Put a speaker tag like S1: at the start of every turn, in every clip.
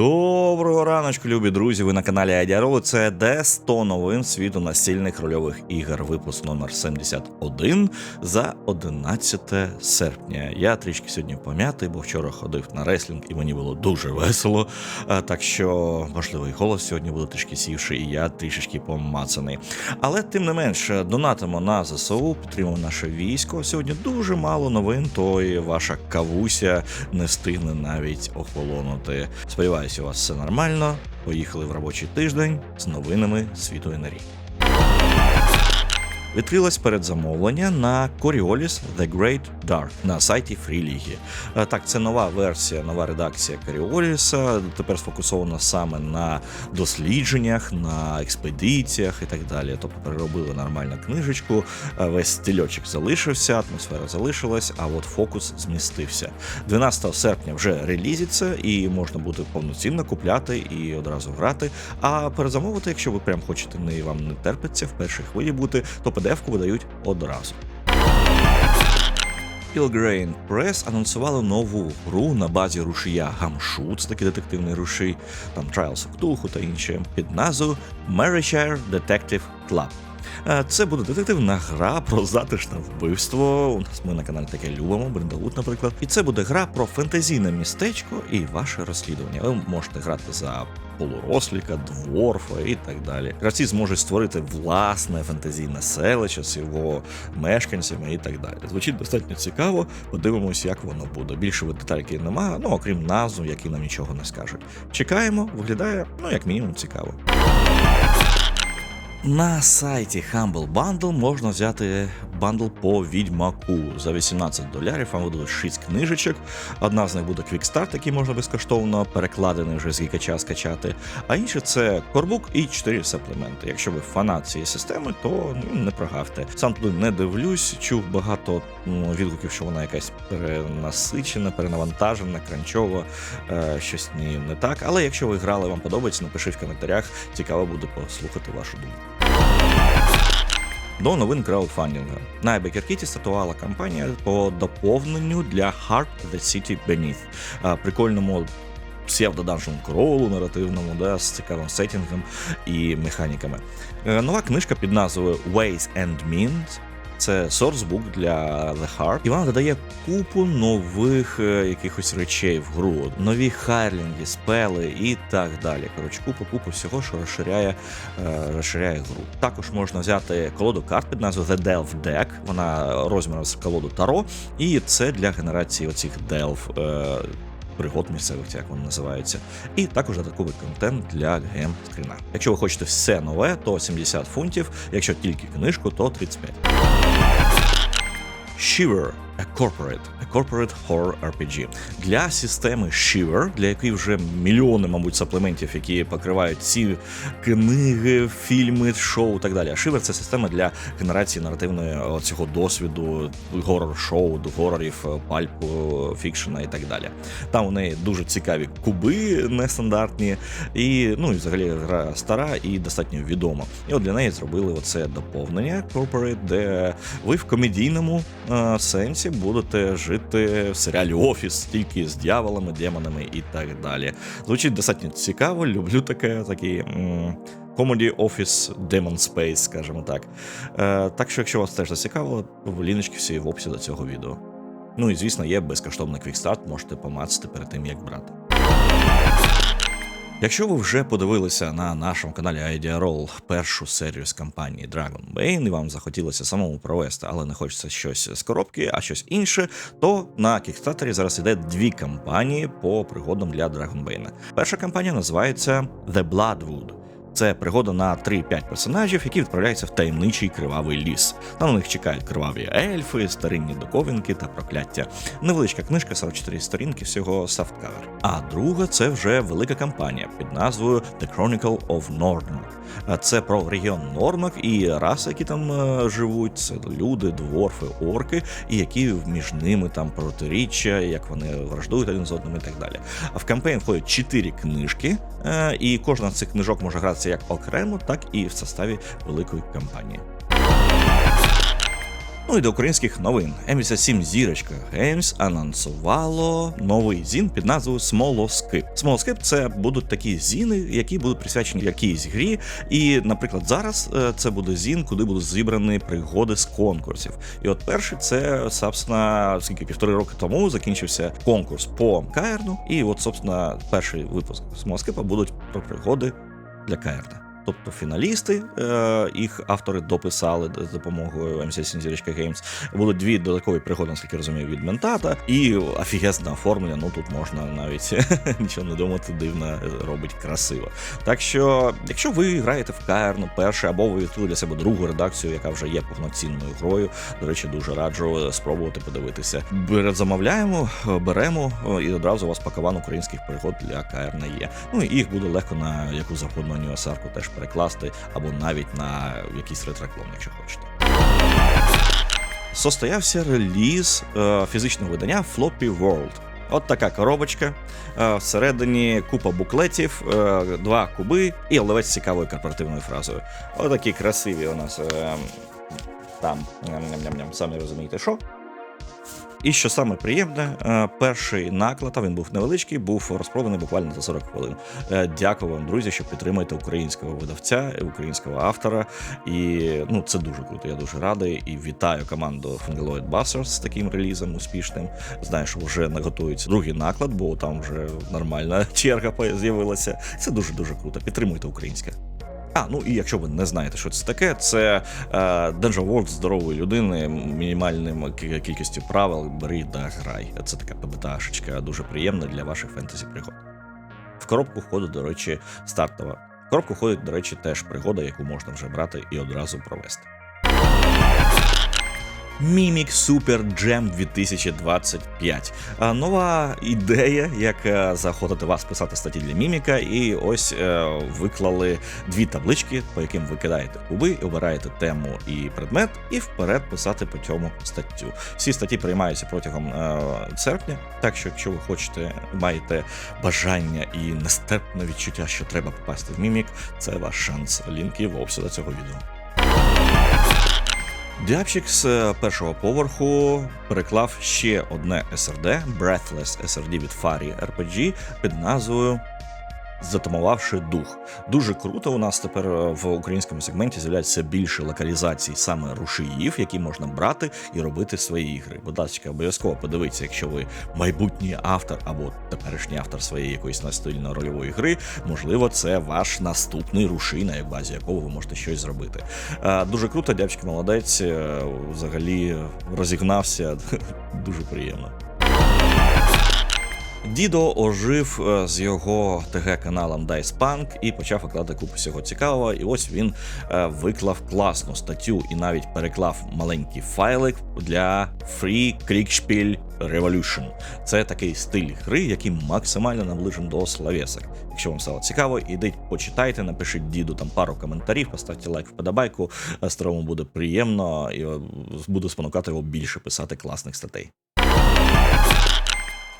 S1: Доброго раночку, любі друзі. Ви на каналі Адіаролу. Це де 100 новин світу настільних рольових ігор. Випуск номер 71 за 11 серпня. Я трішки сьогодні пом'ятий, бо вчора ходив на реслінг і мені було дуже весело. Так що, можливо, і голос сьогодні буде трішки сівший, і я трішечки помацаний. Але тим не менш, донатимо на ЗСУ, підтримуємо наше військо. Сьогодні дуже мало новин, то і ваша кавуся не встигне навіть охолонути. Сподіваюся, у вас все нормально. Поїхали в робочий тиждень з новинами світу енергії. Відкрилось передзамовлення на Coriolis The Great Dark на сайті FreeLeague. Е, Так, це нова версія, нова редакція Coriolis, тепер сфокусована саме на дослідженнях, на експедиціях і так далі. Тобто переробили нормальну книжечку, е, весь стильочок залишився, атмосфера залишилась, а от фокус змістився. 12 серпня вже релізиться, і можна буде повноцінно купляти і одразу грати. А перезамовити, якщо ви прям хочете не вам не терпиться в першій хвилі бути, то PDF-ку видають одразу. Pilgrain Press анонсували нову гру на базі рушія Гамшу, це такий детективний рушій, там Trials of Cthulhu та інше, під назвою Merryshire Detective Club. Е, Це буде детективна гра про затишне вбивство. У нас ми на каналі таке любимо, Брендалут, наприклад. І це буде гра про фентезійне містечко і ваше розслідування. Ви можете грати за полуросліка, дворфа і так далі. Гравці зможуть створити власне фентезійне селище з його мешканцями і так далі. Звучить достатньо цікаво. Подивимось, як воно буде. Більше детальки немає, ну окрім назв, які нам нічого не скажуть. Чекаємо, виглядає, ну як мінімум, цікаво. На сайті Humble Bundle можна взяти бандл по відьмаку за 18 долярів. Вам видадуть 6 книжечок. Одна з них буде Quick який можна безкоштовно перекладений вже з гікача скачати. А інше це корбук і 4 саплементи. Якщо ви фанат цієї системи, то ну, не прогавте. Сам туди не дивлюсь, чув багато ну, відгуків, що вона якась перенасичена, перенавантажена, кранчова, е, щось не, не так. Але якщо ви грали, вам подобається, напишіть в коментарях. Цікаво буде послухати вашу думку. До новин краудфандінга. На Бекеркіті стартувала кампанія по доповненню для Heart the City Beneath. Прикольному псевдоданжному кролу наративному, да, з цікавим сеттінгом і механіками. Е, Нова книжка під назвою Ways and Means. Це сорсбук для The Heart, і вона додає купу нових е, якихось речей в гру, нові хайлінги, спели і так далі. Коротше, купу купу всього, що розширяє, е, розширяє гру. Також можна взяти колоду карт під назвою The Delve Deck. Вона розміром з колоду Таро, і це для генерації оцих Delve. Е, Пригод місцевих, як вони називаються, і також додатковий контент для гейм скріна. Якщо ви хочете все нове, то 70 фунтів. Якщо тільки книжку, то 35. Shiver A Corporate, A Corporate Horror RPG. Для системи Shiver, для якої вже мільйони, мабуть, саплементів, які покривають ці книги, фільми, шоу і так далі. А Shiver – це система для генерації наративної цього досвіду, горор-шоу, горорів, пальпу, фікшена і так далі. Там у неї дуже цікаві куби нестандартні, і ну і взагалі гра стара і достатньо відома. І от для неї зробили оце доповнення Corporate, де ви в комедійному е, сенсі будете жити в серіалі Офіс тільки з дьяволами, демонами і так далі. Звучить достатньо цікаво, люблю таке, такий. Comedy Office Demon Space, скажімо так. Е, так що, якщо вас теж зацікавило, ліночки всі в описі до цього відео. Ну і звісно, є безкоштовний квікстарт, можете помацати перед тим, як брати. Якщо ви вже подивилися на нашому каналі IdeaRoll першу серію з кампанії Dragon Bane, і вам захотілося самому провести, але не хочеться щось з коробки, а щось інше, то на Kickstarter зараз іде дві кампанії по пригодам для Dragon Bane. Перша кампанія називається The Bloodwood. Це пригода на 3-5 персонажів, які відправляються в таємничий кривавий ліс. На них чекають криваві ельфи, старинні доковінки та прокляття. Невеличка книжка, 44 сторінки, всього софткавер. А друга це вже велика кампанія під назвою The Chronicle of Nordmark. Це про регіон Нормак і раси, які там е, живуть. Це люди, дворфи, орки, і які між ними там протиріччя, як вони враждують один з одним і так далі. А в кампейн входять 4 книжки, е, і кожна з цих книжок може гратися як окремо, так і в составі великої кампанії. Ну і до українських новин. М87 зірочка Games анонсувало новий зін під назвою Смолоскип. Смолоскип це будуть такі зіни, які будуть присвячені якійсь грі. І, наприклад, зараз е, це буде зін, куди будуть зібрані пригоди з конкурсів. І от перший це, собственно, скільки півтори роки тому закінчився конкурс по Каерну. І от, собственно, перший випуск Смолоскипа будуть про пригоди для Каерна. Тобто фіналісти, е, їх автори дописали з допомогою MC Зірочка Games. Були дві додаткові пригоди, наскільки розумію, від Ментата, і офігезне оформлення. Ну тут можна навіть нічого не думати, дивно робить красиво. Так що, якщо ви граєте в Каерну перше, або ви відкрили для себе другу редакцію, яка вже є повноцінною грою. До речі, дуже раджу спробувати подивитися. Замовляємо, беремо і одразу у вас пакаван українських пригод для Каерна є. Ну і їх буде легко на яку завгодно універсарку теж перекласти, або навіть на якийсь ретроклон, якщо хочете. Состоявся реліз е, фізичного видання Floppy World. От така коробочка. Е, всередині купа буклетів, е, два куби і оливець з цікавою корпоративною фразою. Отакі красиві у нас е, там ням-ням-ням, самі розумієте, що. І що саме приємне, е, перший наклад, а він був невеличкий, був розпроданий буквально за 40 хвилин. Е, Дякую вам, друзі, що підтримуєте українського видавця, українського автора. І ну це дуже круто. Я дуже радий і вітаю команду Fungeloid Busters з таким релізом успішним. Знаю, що вже наготують другий наклад, бо там вже нормальна черга з'явилася. Це дуже дуже круто. Підтримуйте українське. А, ну і якщо ви не знаєте, що це таке, це е, World здорової людини, мінімальним кі- кількістю правил бери да грай. Це така ПБТАшечка, дуже приємна для ваших фентезі пригод. В коробку входить, до речі, стартова. В коробку входить, до речі, теж пригода, яку можна вже брати і одразу провести. Mimic Super Jam 2025. Нова ідея, як е, заохотити вас писати статті для міміка, і ось е, виклали дві таблички, по яким ви кидаєте куби, обираєте тему і предмет, і вперед писати по цьому статтю. Всі статті приймаються протягом е, серпня. Так що, якщо ви хочете, маєте бажання і нестерпне відчуття, що треба попасти в мімік, це ваш шанс. Лінки в описі до цього відео. Дябчик з е, першого поверху переклав ще одне SRD, Breathless SRD від Fari RPG під назвою Затамувавши дух. Дуже круто. У нас тепер е, в українському сегменті з'являється більше локалізацій саме рушіїв, які можна брати і робити свої ігри. Будь ласка, обов'язково подивіться, якщо ви майбутній автор або теперішній автор своєї якоїсь настільно рольової гри, можливо, це ваш наступний рушій, на базі якого ви можете щось зробити. Е, Дуже круто, дядьки молодець. е, Взагалі розігнався. Дуже приємно. Дідо ожив е, з його ТГ-каналом Dice Punk і почав викладати купу всього цікавого. І ось він е, виклав класну статтю і навіть переклав маленький файлик для Free Kriegspiel Revolution. Це такий стиль гри, який максимально наближений до словесок. Якщо вам стало цікаво, ідіть почитайте, напишіть діду там пару коментарів, поставте лайк вподобайку. Старому буде приємно і е, буде спонукати його більше писати класних статей.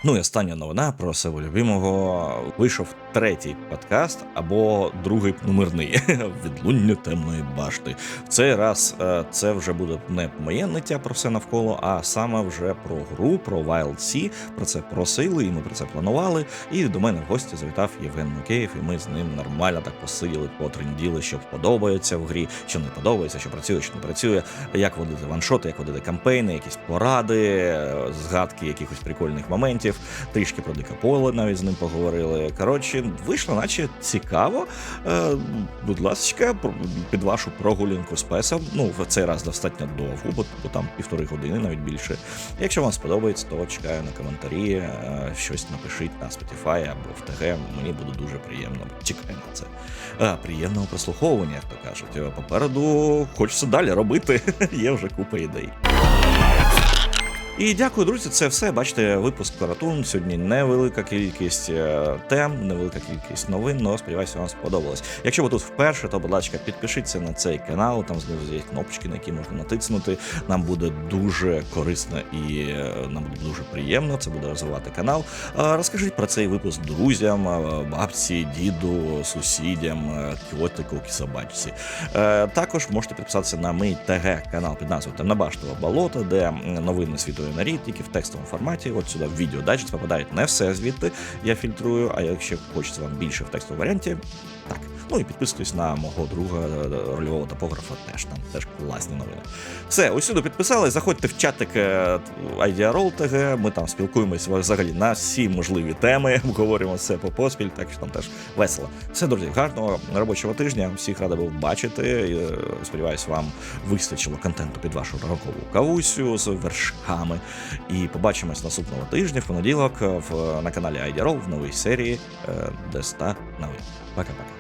S1: Ну і остання новина про себе любимого. Вийшов третій подкаст або другий номерний відлуння темної башти. В цей раз е, це вже буде не моє ниття про все навколо, а саме вже про гру, про Wild Sea. Про це просили, і ми про це планували. І до мене в гості завітав Євген Мукеєв, і ми з ним нормально так посиділи, потренділи, що подобається в грі, що не подобається, що працює, що не працює, як водити ваншоти, як водити кампейни, якісь поради, е, згадки якихось прикольних моментів. Трішки про дике поле навіть з ним поговорили. Коротше, вийшло, наче цікаво. Е, будь ласка, під вашу прогулянку з песом. Ну, в цей раз достатньо довго, бо, бо там півтори години, навіть більше. Якщо вам сподобається, то чекаю на коментарі. е, Щось напишіть на Spotify або в ТГ. Мені буде дуже приємно. Чекаю на це. Е, Приємного прослуховування, як то кажуть. Е, Попереду хочеться далі робити. Є вже купа ідей. І дякую, друзі. Це все. Бачите, випуск Каратун. Сьогодні невелика кількість е, тем, невелика кількість новин. але сподіваюся, вам сподобалось. Якщо ви тут вперше, то, будь ласка, підпишіться на цей канал. Там знизу є кнопочки, на які можна натиснути. Нам буде дуже корисно і е, нам буде дуже приємно. Це буде розвивати канал. Розкажіть про цей випуск друзям, бабці, діду, сусідям, е, котику, собачці. Е, Також можете підписатися на мій ТГ канал під назвою Темнобаштове болото, де новини світової тільки в текстовому форматі. От сюди в відео дайджест попадає не все звідти. Я фільтрую. А якщо хочеться вам більше в текстовому варіанті. Ну і підписуйтесь на мого друга е, рольового топографа. Теж там теж класні новини. Все, усюди підписались. Заходьте в чатик е, IDROL Ми там спілкуємося взагалі на всі можливі теми. Обговорюємо все по поспіль, так що там теж весело. Все, друзі, гарного робочого тижня. Всіх радий був бачити. Е, Сподіваюсь, вам вистачило контенту під вашу ранкову кавусю з вершками. І побачимось наступного тижня в понеділок в, на каналі IDROL в новій серії е, Деста новин. Пока-пока.